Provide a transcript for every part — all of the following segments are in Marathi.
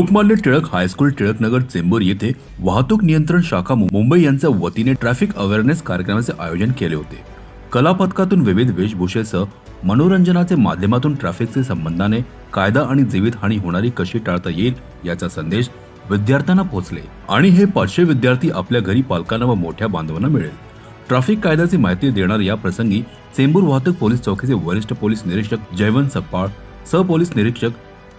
लोकमान्य टिळक हायस्कूल टिळकनगर चेंबूर येथे वाहतूक नियंत्रण शाखा मुंबई यांच्या वतीने ट्रॅफिक अवेअरनेस कार्यक्रमाचे आयोजन केले होते. कलापथकातून विविध वेशभूषेसह मनोरंजनाचे माध्यमातून ट्रॅफिकचे संबंधाने कायदा आणि जीवितहानी होणारी कशी टाळता येईल याचा संदेश विद्यार्थ्यांना पोहोचले आणि हे पाचशे विद्यार्थी आपल्या घरी पालकांना व मोठ्या बांधवांना मिळेल. ट्रॅफिक कायद्याची माहिती देणार या प्रसंगी चेंबूर वाहतूक पोलीस चौकीचे वरिष्ठ पोलीस निरीक्षक जयवंत सप्पाळ सहपोलीस निरीक्षक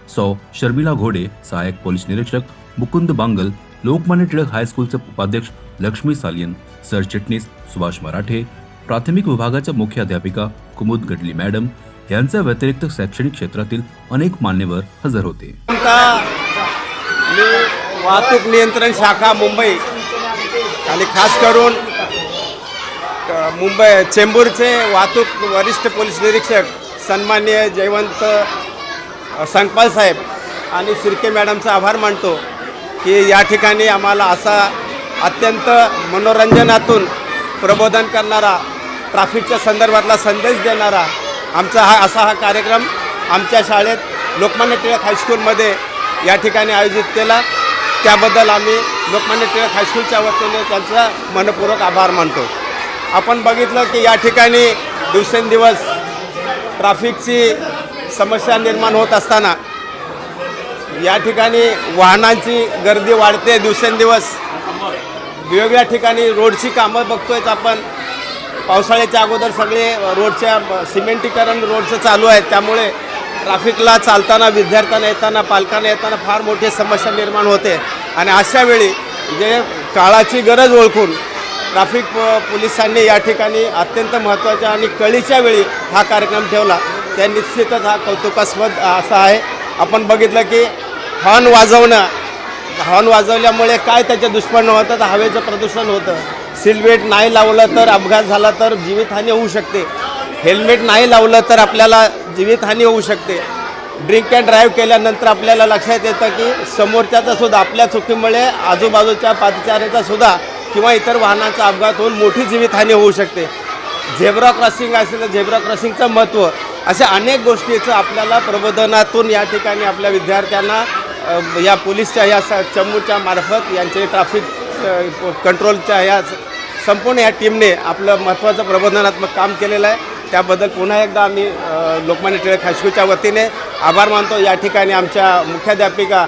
सौ शर्मिला घोडे सहाय्यक पोलीस निरीक्षक मुकुंद बांगल लोकमान्य टिळक हायस्कूलचे उपाध्यक्ष लक्ष्मी सालियन सरचिटणीस सुभाष मराठे प्राथमिक विभागाच्या मुख्य अध्यापिका कुमुद गडली मॅडम यांच्या व्यतिरिक्त शैक्षणिक क्षेत्रातील अनेक मान्यवर हजर होते. वाहतूक नियंत्रण शाखा मुंबई आणि खास करून मुंबई चेंबूरचे वाहतूक वरिष्ठ पोलीस निरीक्षक सन्मान्य जयवंत संकपाल साहेब आणि शिर्के मॅडमचा आभार मानतो की या ठिकाणी आम्हाला असा अत्यंत मनोरंजनातून प्रबोधन करणारा ट्राफिकच्या संदर्भातला संदेश देणारा आमचा हा असा हा कार्यक्रम आमच्या शाळेत लोकमान्य टिळक हायस्कूलमध्ये या ठिकाणी आयोजित केला. त्याबद्दल आम्ही लोकमान्य टिळक हायस्कूलच्या वतीने त्यांचा मनपूर्वक आभार मानतो. आपण बघितलं की या ठिकाणी दिवसेंदिवस ट्राफिकची समस्या निर्माण होत असताना या ठिकाणी वाहनांची गर्दी वाढते दिवसेंदिवस. वेगवेगळ्या ठिकाणी रोडची कामं बघतोय आपण. पावसाळ्याच्या अगोदर सगळे रोडच्या सिमेंटीकरण रोडचं चालू आहे. त्यामुळे ट्रॅफिकला चालताना विद्यार्थ्यांना येताना पालकांना येताना फार मोठी समस्या निर्माण होते. आणि अशा वेळी जे काळाची गरज ओळखून ट्रॅफिक प- पोलिसांनी या ठिकाणी अत्यंत महत्त्वाच्या आणि कळीच्या वेळी हा कार्यक्रम ठेवला. त्या निश्चितच हा कौतुकास्पद असा आहे. आपण बघितलं की हॉर्न वाजवणं हॉर्न वाजवल्यामुळे काय त्याचे दुष्परिणाम होतात? तर हवेचं प्रदूषण होतं. सिलवेट नाही लावलं तर अपघात झाला तर जीवितहानी होऊ शकते. हेल्मेट नाही लावलं तर आपल्याला जीवितहानी होऊ शकते. ड्रिंक अँड ड्राईव्ह केल्यानंतर आपल्याला लक्षात येतं की समोरच्याचा सुद्धा आपल्या चुकीमुळे आजूबाजूच्या पादचाऱ्याचा सुद्धा किंवा इतर वाहनांचा अपघात होऊन मोठी जीवितहानी होऊ शकते. झेब्रा क्रॉसिंग असेल तर झेब्रा क्रॉसिंगचं महत्त्व अशा अनेक गोष्टीचं आपल्याला प्रबोधनातून या ठिकाणी आपल्या विद्यार्थ्यांना या पोलीसच्या या स चमूच्या मार्फत यांचे ट्रॅफिक कंट्रोलच्या या संपूर्ण या टीमने आपलं महत्त्वाचं प्रबोधनात्मक काम केलेलं आहे. त्याबद्दल पुन्हा एकदा आम्ही लोकमान्य टिळक हायस्कूलच्या वतीने आभार मानतो. या ठिकाणी आमच्या मुख्याध्यापिका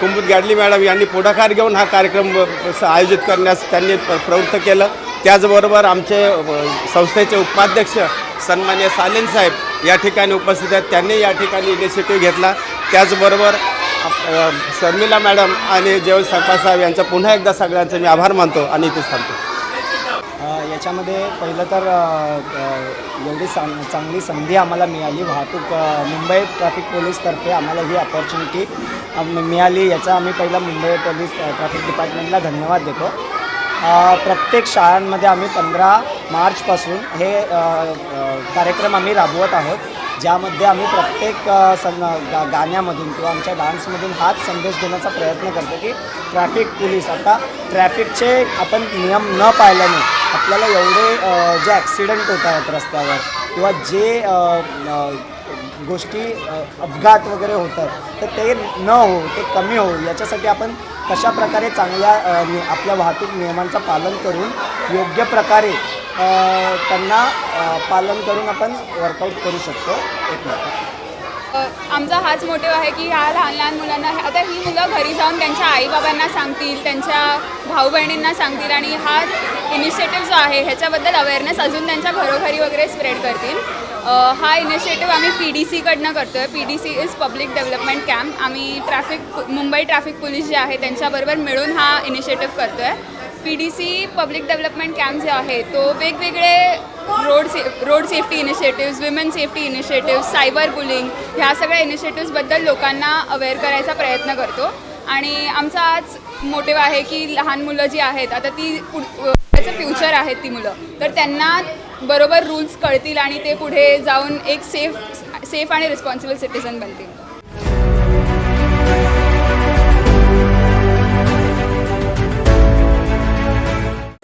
कुंभूत गाडली मॅडम यांनी पुढाकार घेऊन हा कार्यक्रम स- आयोजित करण्यास त्यांनी प्र- प्रवृत्त केलं. त्याचबरोबर आमचे संस्थेचे उपाध्यक्ष सन्मान्य सालेन साहेब या ठिकाणी उपस्थित आहेत. त्यांनी या ठिकाणी इनिशिएटिव्ह घेतला. त्याचबरोबर शर्मिला मॅडम आणि जेवण सरपा साहेब यांचा पुन्हा एकदा सगळ्यांचे मी आभार मानतो आणि इथेच थांबतो. याच्यामध्ये पहिलं तर एवढी चांग चांगली संधी आम्हाला मिळाली. वाहतूक मुंबई ट्रॅफिक पोलीसतर्फे आम्हाला ही अपॉर्च्युनिटी मिळाली. याचा आम्ही पहिला मुंबई पोलीस ट्रॅफिक डिपार्टमेंटला धन्यवाद देतो. प्रत्येक शाळांमध्ये आम्ही पंधरा मार्चपासून हे कार्यक्रम आम्ही राबवत आहोत ज्यामध्ये आम्ही प्रत्येक सं गा गाण्यामधून किंवा आमच्या डान्समधून हाच संदेश देण्याचा प्रयत्न करतो की ट्रॅफिक पोलीस आता ट्रॅफिकचे आपण नियम न पाळल्याने आपल्याला एवढे जे ॲक्सिडेंट होत आहेत रस्त्यावर किंवा जे गोष्टी अपघात वगैरे होतात तर ते न हो ते कमी हो याच्यासाठी आपण कशा प्रकारे चांगल्या आपल्या वाहतूक नियमांचं पालन करून योग्य प्रकारे त्यांना पालन करून आपण वर्कआउट करू शकतो. एक आमचा हाच मोटिव्ह आहे की ह्या लहान लहान मुलांना आता ही मुलं घरी जाऊन त्यांच्या आईबाबांना सांगतील त्यांच्या भाऊ बहिणींना सांगतील आणि हा इनिशिएटिव्ह जो आहे ह्याच्याबद्दल अवेअरनेस अजून त्यांच्या घरोघरी वगैरे स्प्रेड करतील. हा इनिशिएटिव्ह आम्ही पी डी सीकडनं करतो आहे P D C is public development camp आम्ही ट्रॅफिक मुंबई ट्रॅफिक पोलीस जे आहे त्यांच्याबरोबर मिळून हा इनिशिएटिव्ह करतो आहे P D C public development camp जे आहे तो वेगवेगळे रोड से road safety initiatives women safety initiatives cyber bullying ह्या सगळ्या इनिशिएटिव्सबद्दल लोकांना अवेअर करायचा प्रयत्न करतो. आणि आमचा आज मोटिव्ह आहे की लहान मुलं जी आहेत आता ती त्याचं फ्युचर आहेत ती मुलं. तर त्यांना बरोबर रूल्स कळतील आणि ते पुढे जाऊन एक सेफ सेफ आणि रिस्पॉन्सिबल सिटिझन बनतील.